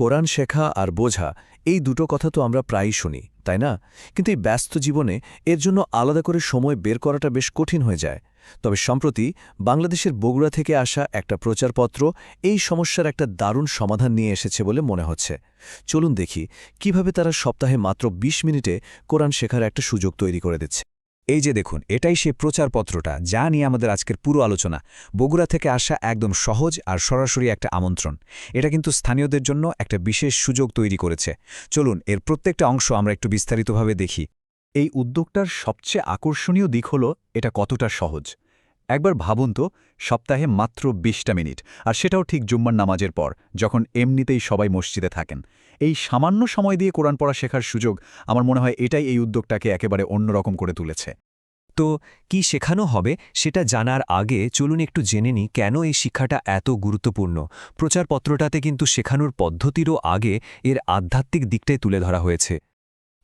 কোরআন শেখা আর বোঝা, এই দুটো কথা তো আমরা প্রায়ই শুনি, তাই না? কিন্তু এই ব্যস্ত জীবনে এর জন্য আলাদা করে সময় বের করাটা বেশ কঠিন হয়ে যায়। তবে সম্প্রতি বাংলাদেশের বগুড়া থেকে আসা একটা প্রচারপত্র এই সমস্যার একটা দারুণ সমাধান নিয়ে এসেছে বলে মনে হচ্ছে। চলুন দেখি কীভাবে তারা সপ্তাহে মাত্র ২০ মিনিটে কোরআন শেখার একটা সুযোগ তৈরি করে দিচ্ছে। এই যে দেখুন, এটাই সে প্রচারপত্রটা, যা নিয়ে আমাদের আজকের পুরো আলোচনা। বগুড়া থেকে আসা একদম সহজ আর সরাসরি একটা আমন্ত্রণ। এটা কিন্তু স্থানীয়দের জন্য একটা বিশেষ সুযোগ তৈরি করেছে। চলুন, এর প্রত্যেকটা অংশ আমরা একটু বিস্তারিতভাবে দেখি। এই উদ্যোগটার সবচেয়ে আকর্ষণীয় দিক হল, এটা কতটা সহজ। একবার ভাবুন তো, সপ্তাহে মাত্র বিশটা মিনিট, আর সেটাও ঠিক জুম্মার নামাজের পর, যখন এমনিতেই সবাই মসজিদে থাকেন। এই সামান্য সময় দিয়ে কোরআন পড়া শেখার সুযোগ আমার মনে হয় এটাই এই উদ্যোগটাকে একেবারে অন্যরকম করে তুলেছে। তো কি শেখানো হবে সেটা জানার আগে চলুন একটু জেনে নিই কেন এই শিক্ষাটা এত গুরুত্বপূর্ণ। প্রচারপত্রটাতে কিন্তু শেখানোর পদ্ধতিরও আগে এর আধ্যাত্মিক দিকটাই তুলে ধরা হয়েছে।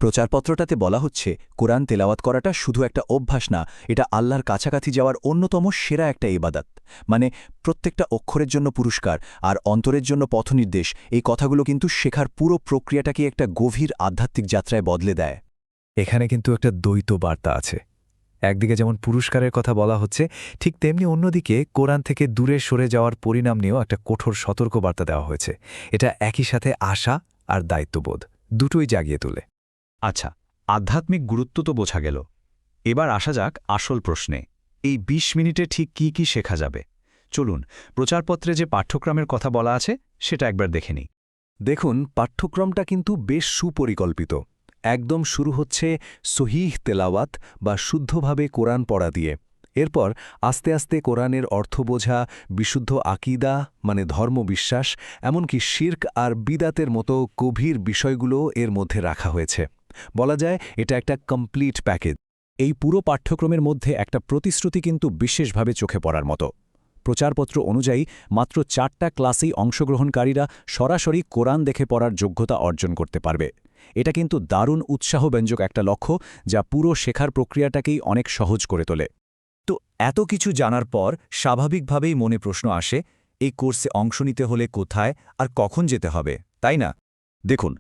প্রচারপত্রটাতে বলা হচ্ছে, কোরআন তেলাওয়াত করাটা শুধু একটা অভ্যাস না, এটা আল্লাহর কাছাকাছি যাওয়ার অন্যতম সেরা একটা ইবাদাত। মানে প্রত্যেকটা অক্ষরের জন্য পুরস্কার আর অন্তরের জন্য পথনির্দেশ, এই কথাগুলো কিন্তু শেখার পুরো প্রক্রিয়াটাকে একটা গভীর আধ্যাত্মিক যাত্রায় বদলে দেয়। এখানে কিন্তু একটা দ্বৈত বার্তা আছে। একদিকে যেমন পুরস্কারের কথা বলা হচ্ছে, ঠিক তেমনি অন্যদিকে কোরআন থেকে দূরে সরে যাওয়ার পরিণাম নিয়েও একটা কঠোর সতর্ক বার্তা দেওয়া হয়েছে। এটা একই সাথে আশা আর দায়িত্ববোধ, দুটোই জাগিয়ে তোলে। আচ্ছা আধ্যাত্মিক গুরুত্ব তো বোঝা গেল। এবার আসা যাক আসল প্রশ্নে। এই ২০ মিনিটে ঠিক কি কি শেখা যাবে? চলুন, প্রচারপত্রে যে পাঠ্যক্রমের কথা বলা আছে, সেটা একবার দেখে নিই। দেখুন, পাঠ্যক্রমটা কিন্তু বেশ সুপরিকল্পিত। একদম শুরু হচ্ছে সহিহ তেলাওয়াত বা শুদ্ধভাবে কোরআন পড়া দিয়ে। এরপর আস্তে আস্তে কোরআনের অর্থ বোঝা, বিশুদ্ধ আকিদা মানে ধর্মবিশ্বাস এমনকি শির্ক আর বিদাতের মতো গভীর বিষয়গুলো এর মধ্যে রাখা হয়েছে। বলা যায় এটা একটা কমপ্লিট প্যাকেজ এই পুরো পাঠ্যক্রমের মধ্যে একটা প্রতিশ্রুতি কিন্তু বিশেষভাবে চোখে পড়ার মতো। প্রচারপত্র অনুযায়ী মাত্র চারটা ক্লাসেই অংশগ্রহণকারীরা সরাসরি কোরআন দেখে পড়ার যোগ্যতা অর্জন করতে পারবে। এটা কিন্তু দারুণ উৎসাহব্যঞ্জক একটা লক্ষ্য যা পুরো শেখার প্রক্রিয়াটাকেই অনেক সহজ করে তোলে। তো এত কিছু জানার পর স্বাভাবিকভাবেই মনে প্রশ্ন আসে, এই কোর্সে অংশ নিতে হলে কোথায় আর কখন যেতে হবে, তাই না? দেখুন,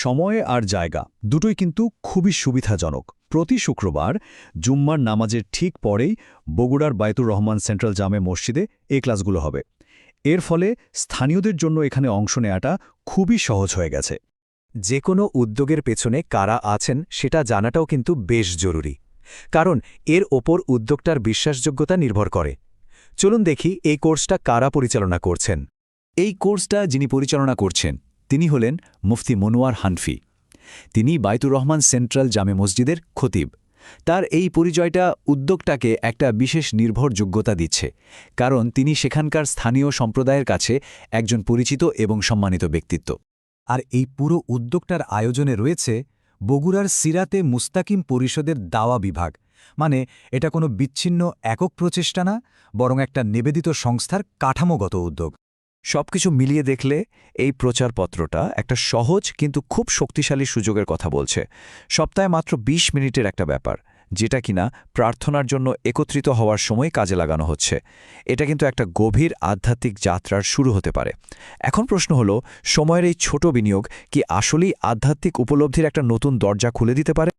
সময় আর জায়গা দুটোই কিন্তু খুবই সুবিধাজনক। প্রতি শুক্রবার জুম্মার নামাজের ঠিক পরেই বগুড়ার বায়তুর রহমান সেন্ট্রাল জামে মসজিদে এই ক্লাসগুলো হবে। এর ফলে স্থানীয়দের জন্য এখানে অংশ নেওয়াটা খুবই সহজ হয়ে গেছে। যে কোনো উদ্যোগের পেছনে কারা আছেন সেটা জানাটাও কিন্তু বেশ জরুরি। কারণ এর ওপর উদ্যোগটার বিশ্বাসযোগ্যতা নির্ভর করে। চলুন দেখি এই কোর্সটা কারা পরিচালনা করছেন। এই কোর্সটা যিনি পরিচালনা করছেন তিনি হলেন মুফতি মনোয়ার হানফি। তিনি বাইতুর রহমান সেন্ট্রাল জামে মসজিদের খতিব। তার এই পরিচয়টা উদ্যোগটাকে একটা বিশেষ নির্ভরযোগ্যতা দিচ্ছে, কারণ তিনি সেখানকার স্থানীয় সম্প্রদায়ের কাছে একজন পরিচিত এবং সম্মানিত ব্যক্তিত্ব। আর এই পুরো উদ্যোগটার আয়োজনে রয়েছে বগুড়ার সিরাতে মুস্তাকিম পরিষদের দাওয়া বিভাগ। মানে এটা কোনো বিচ্ছিন্ন একক প্রচেষ্টা না, বরং একটা নিবেদিত সংস্থার কাঠামোগত উদ্যোগ। সবকিছু মিলিয়ে দেখলে এই প্রচারপত্রটা একটা সহজ কিন্তু খুব শক্তিশালী সুযোগের কথা বলছে। সপ্তাহে মাত্র ২০ মিনিটের একটা ব্যাপার, যেটা কিনা প্রার্থনার জন্য একত্রিত হওয়ার সময় কাজে লাগানো হচ্ছে। এটা কিন্তু একটা গভীর আধ্যাত্মিক যাত্রার শুরু হতে পারে। এখন প্রশ্ন হলো, সময়ের এই ছোট বিনিয়োগ কি আসলেই আধ্যাত্মিক উপলব্ধির একটা নতুন দরজা খুলে দিতে পারে?